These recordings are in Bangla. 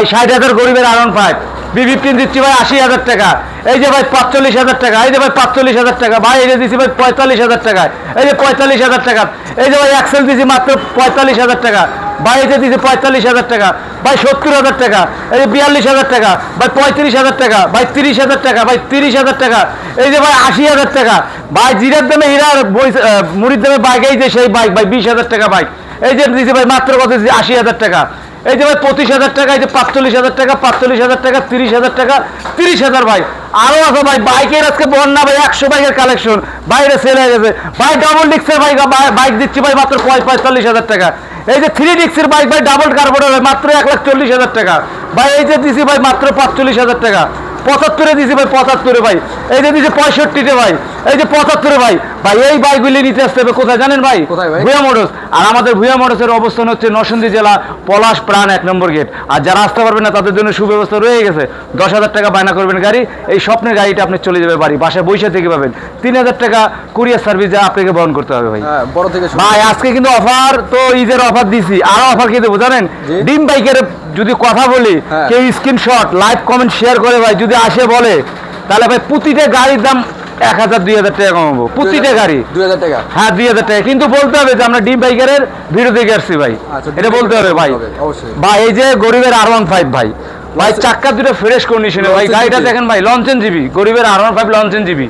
ভাই ষাট হাজার গরিবের আরন ফাইভ বি ফিফটিন দিচ্ছি ভাই আশি হাজার টাকা এই যে ভাই পাঁচচল্লিশ হাজার টাকা এই যে ভাই পাঁচচল্লিশ হাজার টাকা ভাই এই যে দিচ্ছি ভাই পঁয়তাল্লিশ হাজার টাকা এই যে পঁয়তাল্লিশ হাজার টাকা এই যে ভাই এক্সেল দিচ্ছি মাত্র পঁয়তাল্লিশ হাজার টাকা ভাই এই যে দিচ্ছি পঁয়তাল্লিশ হাজার টাকা ভাই সত্তর হাজার টাকা এই যে বিয়াল্লিশ হাজার টাকা ভাই পঁয়ত্রিশ হাজার টাকা ভাই তিরিশ হাজার টাকা ভাই তিরিশ হাজার টাকা এই যে ভাই আশি হাজার টাকা ভাই জিরার দামে বই মুড়ির দামে বাইক এই যে সেই বাইক ভাই বিশ হাজার টাকা বাইক এই যে দিচ্ছি ভাই, মাত্র কত দিচ্ছি আশি হাজার টাকা। এই যে ভাই, পঁচিশ হাজার টাকা, এই যে পাঁচচল্লিশ হাজার টাকা, পাঁচচল্লিশ হাজার টাকা, তিরিশ হাজার টাকা, তিরিশ হাজার ভাই। আরও আছে ভাই, বাইকের আজকে বন্যা ভাই, একশো বাইকের কালেকশন বাইরে সেল হয়ে গেছে। ভাই ডাবল ডিক্সের ভাই বাইক দিচ্ছি ভাই, মাত্র পঁয়- পঁয়তাল্লিশ হাজার টাকা। এই যে থ্রি ডিক্সের বাইক ভাই ডাবল কার্বোর্ডের ভাই মাত্র এক লাখ চল্লিশ হাজার টাকা। ভাই, এই যে দিছি ভাই, মাত্র পাঁচচল্লিশ হাজার টাকা। পঁচাত্তরে দিছি ভাই, পঁচাত্তরে ভাই। এই যে দিছি পঁয়ষট্টিতে ভাই। এই যে পঁচাত্তরে ভাই ভাই এই বাইকগুলি নিতে আসতে হবে কোথায় জানেন ভাই? কোথায় ভাই? ভুয়া মোটরস। আর আমাদের ভুয়া মোটরসের অবস্থান হচ্ছে নরসিংদী জেলা পলাশ প্রাণ এক নম্বর গেট। আর যারা আসতে পারবেন না তাদের জন্য সুব্যবস্থা রয়ে গেছে। দশ হাজার টাকা বায়না করবেন গাড়ি এই স্বপ্নের গাড়িটা আপনি চলে যাবে বাড়ি বাসায় বৈশা থেকে পাবেন। তিন হাজার টাকা কুরিয়ার সার্ভিস যা আপনাকে বহন করতে হবে ভাই। হ্যাঁ বড় থেকে ভাই আজকে কিন্তু অফার তো ঈদের অফার দিছি আরও অফার কি দেবো জানেন? ডিম বাইকের যদি কথা বলি হ্যাঁ। কেউ স্ক্রিনশট লাইভ কমেন্ট শেয়ার করে ভাই যদি আসে বলে তাহলে ভাই প্রতিটা গাড়ির দাম এক হাজার দুই হাজার টাকা কমাবো। প্রতিটা গাড়ি। দুই হাজার টাকা? হ্যাঁ দুই হাজার টাকা। কিন্তু বলতে হবে যে আমরা ডিম বাইকারের ভিডিও দেখে আসছি ভাই। আচ্ছা, এটা বলতে হবে ভাই। অবশ্যই। ভাই এই যে গরিবের আর ওয়ান ফাইভ ভাই ভাই চাক্কা দুটো ফ্রেশ কন্ডিশনে ভাই গাড়িটা দেখেন ভাই লঞ্চেন জিবি গরিবের আর ওয়ান ফাইভ লঞ্চেন জিবি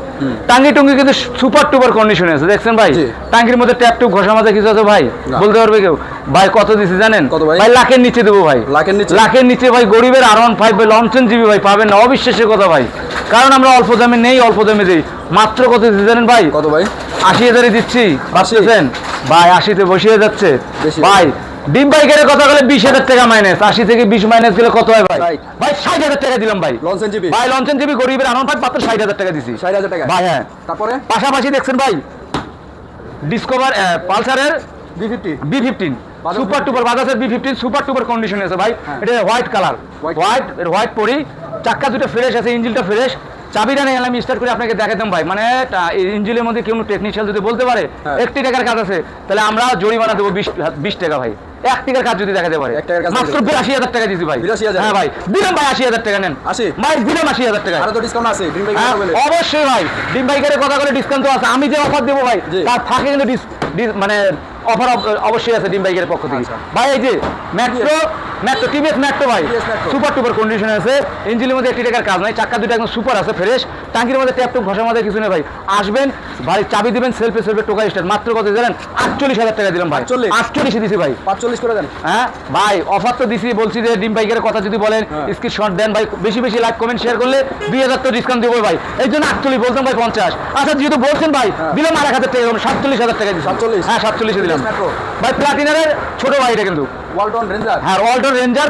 টাঙ্গি টুঙ্গি কিন্তু সুপার টুপার কন্ডিশনে আছে দেখছেন ভাই। টাঙ্গির মধ্যে ট্যাপ টুপ ঘষা মাঝে কিছু আছে ভাই। বলতে পারবে কেউ? ভাই কত দিছি জানেন? কত ভাই? ভাই লাখের নিচে দেবো ভাই। লাখের নিচে? লাখের নিচে ভাই গরিবের আর ওয়ান ফাইভ লঞ্চেন জিবি ভাই পাবেন না। অবিশ্বাসের কথা ভাই। কারণ আমরা অল্প দামে নেই অল্প দামে দিই। মাত্র কত দিছি জানেন ভাই? কত ভাই? আশি হাজারই দিচ্ছি। ভাবতেছেন ভাই আশিতে বসিয়ে যাচ্ছে। ভাই ডিম বাইকের কথা বলে বিশ হাজার টাকা মাইনাস আশি থেকে বিশ মাইনাস গেলে কত হয় ভাই? ভাই। ষাট হাজার টাকা দিলাম ভাই। লঞ্চেন জিবি। ভাই লঞ্চন জিবি গরিবের আনন্দ ভাই মাত্র ষাট হাজার টাকা দিছি। ষাট হাজার টাকা। ভাই হ্যাঁ। তারপরে? পাশাপাশি দেখছেন ভাই Discover পালসারের B fifty B fifteen super duper বাজাজের B fifteen super duper condition আছে ভাই। হ্যাঁ। এটা হোয়াইট কালার হোয়াইট হোয়াইট পরি। চাক্কা দুটো ফ্রেশ আছে ইঞ্জিনটা ফ্রেশ চাবিটা নেই আমি স্টার্ট করে আপনাকে দেখাতাম ভাই। মানে ইঞ্জিনের মধ্যে কেউ টেকনিশিয়াল যদি বলতে পারে হ্যাঁ। একটি টাকার কাজ আছে তাহলে আমরা জরিমানা দেবো বিশ টাকা ভাই। এক টাকার কাজ যদি দেখাতে পারে। মাত্র বিরাশি হাজার টাকা দিয়েছি ভাই। 82,000 হ্যাঁ ভাই দিলাম ভাই আশি হাজার টাকা নেন। আশি? ভাই দিলাম আশি হাজার টাকা। আরও তো ডিসকাউন্ট আছে ডিম হ্যাঁ, অবশ্যই ভাই। ডিম বাইকারের কথা বলে ডিসকাউন্ট তো আছে। আমি যে অফার দেবো ভাই তার থাকে কিন্তু মানে অফার অবশ্যই আছে ডিম বাইকের পক্ষ থেকে। আচ্ছা। ভাই এই যে মেট্রো টিভিএস ভাই। সুপার টুপার কন্ডিশন আছে। ইঞ্জিনের মধ্যে একটি টাকার কাজ নাই। চাক্কা দুটো একদম সুপার আছে ফ্রেশ টাঙ্কির মধ্যে ঘষার মধ্যে কিছু নেই ভাই। আসবেন ভাই চাবি দিবেন সেলফে সেলফে টোকা স্টার মাত্র কত জানেন? আটচল্লিশ হাজার টাকা দিলাম ভাই। 48? আটচল্লিশে দিছি ভাই। পাঁচচল্লিশ করে দেন। হ্যাঁ? ভাই অফার তো দিছি বলছি যে ডিম বাইকের কথা যদি বলেন হ্যাঁ। স্ক্রিনশট দেন ভাই। বেশি বেশি লাইক কমেন্ট শেয়ার করলে দুই হাজার তো ডিসকাউন্ট দেবো ভাই। এই জন্য আটচল্লিশ বলতাম ভাই পঞ্চাশ। আচ্ছা যেহেতু বলছেন ভাই হ্যাঁ। দিলাম আর এক হাজার টাকা সাতচল্লিশ হাজার টাকা দিচ্ছি 47? হ্যাঁ সাতচল্লিশে দিলাম? ভাই প্লাটিনারের ছোট ভাই এটা কিন্তু। ওয়ালটন রেঞ্জার হ্যাঁ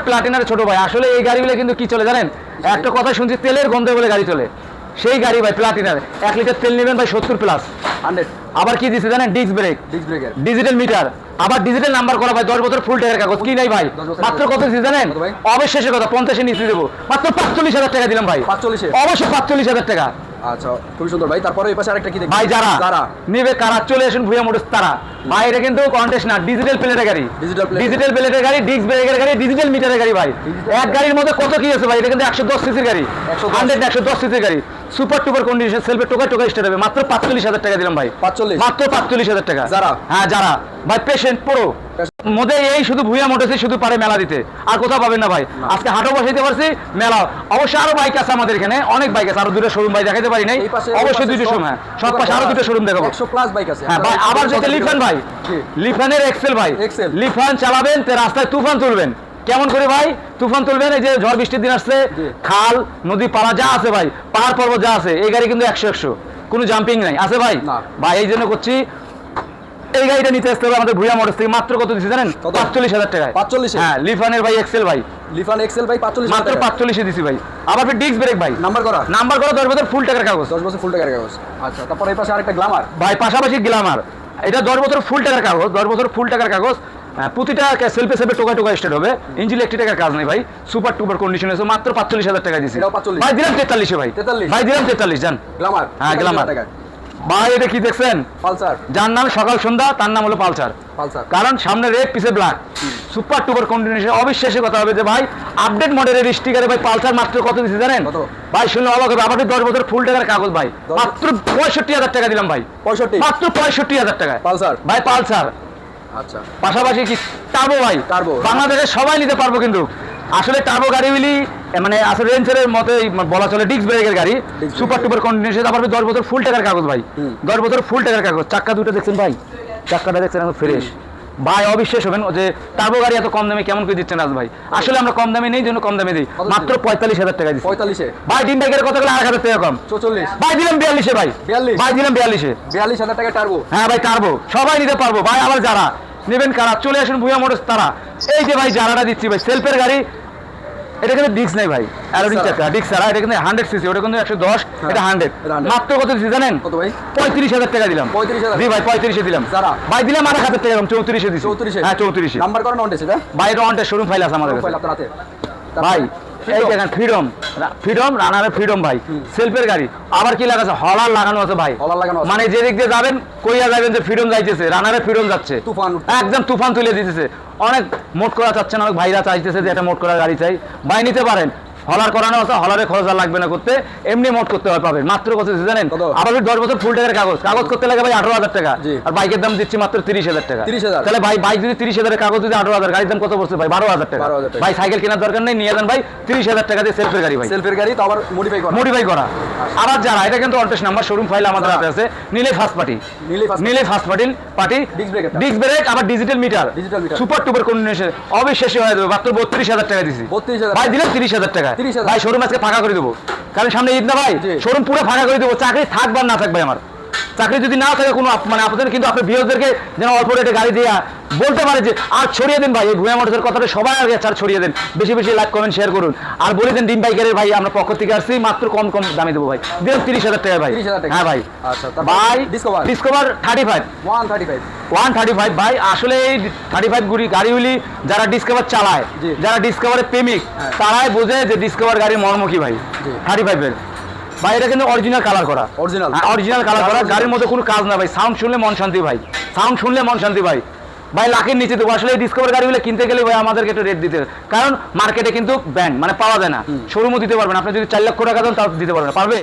প্লাটিনারের ছোট ভাই। আসলে এই গাড়িগুলো কিন্তু কি চলে জানেন? একটা কথা শুনছি তেলের গন্ধে বলে গাড়ি চলে। সেই গাড়ি ভাই প্লাটিনার এক লিটার তেল নেবেন ভাই সত্তর প্লাস হান্ড্রেড আবার কি দিচ্ছে জানেন? Disc brake disc breaker digital meter আবার ডিজিটাল নাম্বার করা ভাই দশ বছর ফুল টাকার কাগজ। কি নাই ভাই? মাত্র। কত দিচ্ছি জানেন? অবশেষে কথা পঞ্চাশে নিচে দেবো। মাত্র পাঁচচল্লিশ হাজার টাকা দিলাম ভাই। পাঁচচল্লিশে। অবশ্যই পাঁচচল্লিশ হাজার টাকা। আচ্ছা খুবই সুন্দর। ভাই তারপরে এই পাশে আরেকটা কি দেখি ভাই যারা যারা? নিবে কারা? চলে আসুন ভুয়া মোটরস তারা। ভাই এটা কিন্তু কন্টেস্ট না ডিজিটাল প্লেটের গাড়ি। ডিজিটাল প্লেটের গাড়ি ডিস্ক ব্রেকের গাড়ি ডিজিটাল মিটারের গাড়ি ভাই। এক গাড়ির মধ্যে কত কি আছে ভাই? এটা কিন্তু একশো দশ সিসির গাড়ি। 110 হান্ড্রেড একশো দশ সিসির গাড়ি। সুপার টুপার কন্ডিশন সেলফে টোকা টোকা স্টার্ট হবে। মাত্র পাঁচচল্লিশ হাজার টাকা দিলাম ভাই। পাঁচচল্লিশ? মাত্র পাঁচচল্লিশ হাজার টাকা। যারা? হ্যাঁ যারা। ভাই পেশেন্ট পুরো। এই শুধু ভুয়া মোটরসই শুধু পারে মেলা দিতে। আর কোথাও পাবেন না ভাই। আজকে হাটও বসাইতে পারছি মেলা। অবশ্যই আরও বাইক আছে আমাদের এখানে অনেক বাইক আছে আরও দুটো শোরুম ভাই দেখাতে পারি নাই। অবশ্যই দুটো শোরুম হ্যাঁ। সব পাশে আরও দুটো শোরুম দেখাবো। একশো প্লাস বাইক আছে। হ্যাঁ ভাই আবার যেতে লিফান ভাই লিফানের এক্সেল ভাই। লিফান চালাবেন তে রাস্তায় তুফান তুলবেন। কেমন করে ভাই? তুফান তুলবেন এই যে ঝড় বৃষ্টির দিন আসছে খাল নদী পাড়া যা আছে ভাই পাহাড় পর্বত যা আছে এই গাড়ি কিন্তু একশো একশো। কোনো জাম্পিং নাই। আছে ভাই? ভাই এই জন্য করছি এই গাড়িটা নিতে আসতে হবে আমাদের ভুয়া মোটরস থেকে। মাত্র কত দিচ্ছি জানেন? পাঁচচল্লিশ হাজার টাকায়। 45 হ্যাঁ লিফানের ভাই এক্সেল ভাই। লিফান এক্সেল ভাই পাঁচচল্লিশ মাত্র পাঁচচল্লিশে দিছি ভাই। আবার ফির ডিস্ক ব্রেক ভাই। নাম্বার করা? নাম্বার করা দশ বছর ফুল টাকার কাগজ। দশ বছর ফুল টাকার কাগজ। আচ্ছা তারপরে এই পাশে আরেকটা গ্লামার ভাই পাশাপাশি গ্লামার এটা দশ বছর ফুল টাকার কাগজ দশ বছর ফুল টাকার কাগজ। হ্যাঁ, প্রতিটা সেলফে সেলফে টোকা টোকা স্টার্ট হবে। ইঞ্জিন একটি টাকার কাজ নেই ভাই। সুপার টুপার কন্ডিশন আছে মাত্র পাঁচচল্লিশ হাজার টাকা 45 ভাই দিলাম তেতাল্লিশে ভাই। 43 ভাই দিলাম তেতাল্লিশ জান। গ্লামার হ্যাঁ, glamour। টাকা ভাই এটা কি দেখছেন? পালসার। যার নাম সকাল সন্ধ্যা তার নাম হলো পালসার। পালসার। কারণ সামনে রেড পিছে ব্ল্যাক সুপার টুপার কন্টিনিউশন অবিশ্বাসে কথা হবে যে ভাই আপডেট মডেলের স্টিকারে ভাই পালসার মাত্র কত দিচ্ছে জানেন? ভাই শুনলে অবাক হবে। আবার দশ বছর ফুল টাকার কাগজ ভাই। মাত্র পঁয়ষট্টি হাজার টাকা দিলাম ভাই। পঁয়ষট্টি। মাত্র পঁয়ষট্টি হাজার টাকায়। পালসার। ভাই পালসার। আচ্ছা। পাশাপাশি কি টার্বো ভাই? Turbo। বাংলাদেশে সবাই নিতে পারব কিন্তু। আসলে টার্বো গাড়িগুলি মানে আসলে রেঞ্জের মতো বলা চলে ডিস্ক ব্রেকের গাড়ি। সুপার টুপার কন্টিনিউশন তারপর দশ বছর ফুল টাকার কাগজ ভাই। দশ বছর ফুল টাকার কাগজ। চাক্কা দুটো দেখছেন ভাই? চাক্কাটা দেখছেন একদম ফ্রেশ ভাই অবিশ্বাস হবেন যে টার্বো গাড়ি এত কম দামে কেমন করে দিচ্ছেন রাজ ভাই? আসলে আমরা কম দামে নেই জন্য কম দামে দিই। মাত্র পঁয়তাল্লিশ হাজার টাকা দিচ্ছি। পঁয়তাল্লিশে? ভাই তিন টাকার কত গেলে আট হাজার টাকা কম। চৌচল্লিশ। ভাই দিলাম বিয়াল্লিশে ভাই। 42? ভাই দিলাম বিয়াল্লিশে। বিয়াল্লিশ হাজার টাকা টার্বো হ্যাঁ ভাই পারব সবাই নিতে পারব। ভাই আবার যারা নেবেন কারা? চলে আসুন ভুয়া মোটরস তারা। এই যে ভাই যারাটা দিচ্ছি ভাই সেলফের গাড়ি এটা কিন্তু ডিস্ক নেই ভাই অ্যারোডিং চাকা ডিস্ক ছাড়া। এটা কিন্তু হান্ড্রেড সিসি ওটা কিন্তু একশো দশ এটা হান্ড্রেড মাত্র কত দিচ্ছি জানেন? কত ভাই? পঁয়ত্রিশ হাজার টাকা দিলাম। 35,000? জি ভাই পঁয়ত্রিশে দিলাম। সারা ভাই দিলাম আরেক হাজার টাকা দিলাম চৌত্রিশে দিচ্ছি চৌত্রিশে। হ্যাঁ চৌত্রিশে। নাম্বার করেন অন এটা? ভাই এটা অনটের শোরুম ফাইল আছে আমাদের কাছে। ভাই এই দেখেন ফ্রিডম ফ্রিডম রানারের ফ্রিডম ভাই। সেলফের গাড়ি। আবার কি লাগাছে হলার লাগানো আছে ভাই। হলার লাগানো মানে যেদিক দিয়ে যাবেন কইয়া যাবেন যে ফ্রিডম যাইতেছে রানারে ফ্রিডম যাচ্ছে। তুফান একদম তুফান তুলে দিতেছে। অনেক মোট করা চাচ্ছে না অনেক ভাইরা চাইতেছে যে একটা মোট করা গাড়ি চাই। ভাই নিতে পারেন। হলার করানো আছে হলারে খরচ আর লাগবে না করতে। এমনি মোট করতে হয় পাবেন মাত্র কত জানেন? আবার দশ বছর ফুল টাকার কাগজ। কাগজ করতে লাগে ভাই আঠারো হাজার টাকা। আর বাইকের দাম দিচ্ছি মাত্র তিরিশ হাজার টাকা। 30,000 তাহলে ভাই বাইক যদি তিরিশ হাজারের কাগজ যদি আঠারো হাজার গাড়ির দাম কত পড়ছে ভাই? বারো হাজার টাকা। 12,000 টাকা। ভাই সাইকেল কেনার দরকার নেই নিয়ে যান ভাই। তিরিশ হাজার টাকা দিয়ে সেলফের গাড়ি ভাই। সেলফের গাড়ি তো আবার মডিফাই করা। মডিফাই করা। আবার যারা এটা কিন্তু অল্টেস নাম্বার শোরুম ফাইল আমাদের হাতে আছে। নিলে ফার্স্ট পার্টি নিলে first party party disc brake আবার digital meter. Super duper condition অবিশ্বাসী হয়ে যাবে। মাত্র বত্রিশ হাজার টাকা দিছি। 32,000 ভাই দিলে তিরিশ হাজার টাকা। 30,000 ভাই শোরুম আজকে ফাঁকা করে দেবো। কারণ সামনে ঈদ না ভাই শোরুম পুরো ফাঁকা করে দেবো। চাকরি থাকবার না থাকবে আমার। চাকরি যদি না থাকে কোনো মানে আপনাদের কিন্তু আপনি বিয়োগদেরকে যেন অল্প রেটে গাড়ি দিয়ে বলতে পারে যে আর ছড়িয়ে দিন ভাই এই ভুয়া মোটরসের কথাটা সবাই আগে চার ছড়িয়ে দেন। বেশি বেশি লাইক কমেন্ট শেয়ার করুন। আর বলে দেন ডিম বাইকারের ভাই আমরা পক্ষ থেকে আসছি মাত্র কম কম দামে দেবো ভাই। দিলাম তিরিশ হাজার টাকা ভাই। হ্যাঁ ভাই। আচ্ছা, ভাই Discover? Discover thirty five one thirty five one thirty five ভাই আসলে এই থার্টি ফাইভ গুড়ি গাড়িগুলি যারা ডিসকভার চালায় যারা ডিসকভারের প্রেমিক হ্যাঁ। তারাই বোঝে যে ডিসকভার গাড়ির মর্ম কি ভাই। থার্টি ফাইভের ভাই এটা কিন্তু অরিজিনাল কালার করা। অরিজিনাল অরিজিনাল কালার করা। গাড়ির মধ্যে কোনো কাজ না ভাই সাউন্ড শুনলে মন শান্তি ভাই। সাউন্ড শুনলে মন শান্তি ভাই। ভাই লাখের নিচে দেবো। আসলে এই ডিসকভার গাড়িগুলো কিনতে গেলে ভাই আমাদেরকে একটু রেট দিতে হবে। কারণ মার্কেটে কিন্তু ব্যান্ড মানে পাওয়া যায় না। শোরুমও দিতে পারবেন আপনি যদি চার লক্ষ টাকা দেন তাও দিতে পারবেন পারবে?